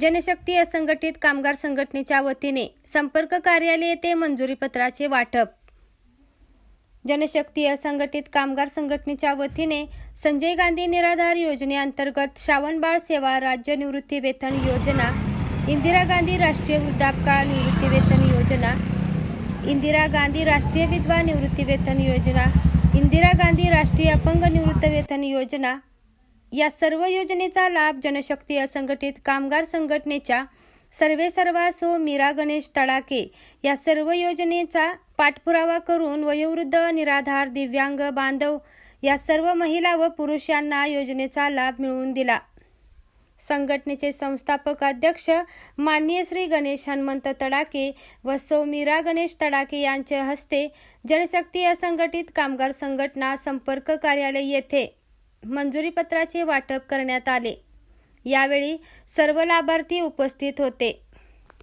जनशक्ती असंघटित कामगार संघटनेच्या वतीने संपर्क कार्यालय येथे मंजुरीपत्राचे वाटप. जनशक्ती असंघटित कामगार संघटनेच्या वतीने संजय गांधी निराधार योजनेअंतर्गत श्रावणबाळ सेवा राज्य निवृत्ती वेतन योजना इंदिरा गांधी राष्ट्रीय वृद्धापकाळ निवृत्ती वेतन योजना इंदिरा गांधी राष्ट्रीय विधवा निवृत्ती वेतन योजना इंदिरा गांधी राष्ट्रीय अपंग निवृत्त वेतन योजना या सर्व योजनेचा लाभ जनशक्ती असंघटित कामगार संघटनेच्या सर्वे सर्वासो मीरा गणेश तडाके या सर्व योजनेचा पाठपुरावा करून वयोवृद्ध निराधार दिव्यांग बांधव या सर्व महिला व पुरुष यांना योजनेचा लाभ मिळवून दिला. संघटनेचे संस्थापक अध्यक्ष माननीय श्री गणेश हनुमंत तडाके व सौ मीरा गणेश तडाके यांच्या हस्ते जनशक्ती असंघटित कामगार संघटना संपर्क कार्यालय येथे मंजुरीपत्राचे वाटप करण्यात आले. यावेळी सर्व लाभार्थी उपस्थित होते.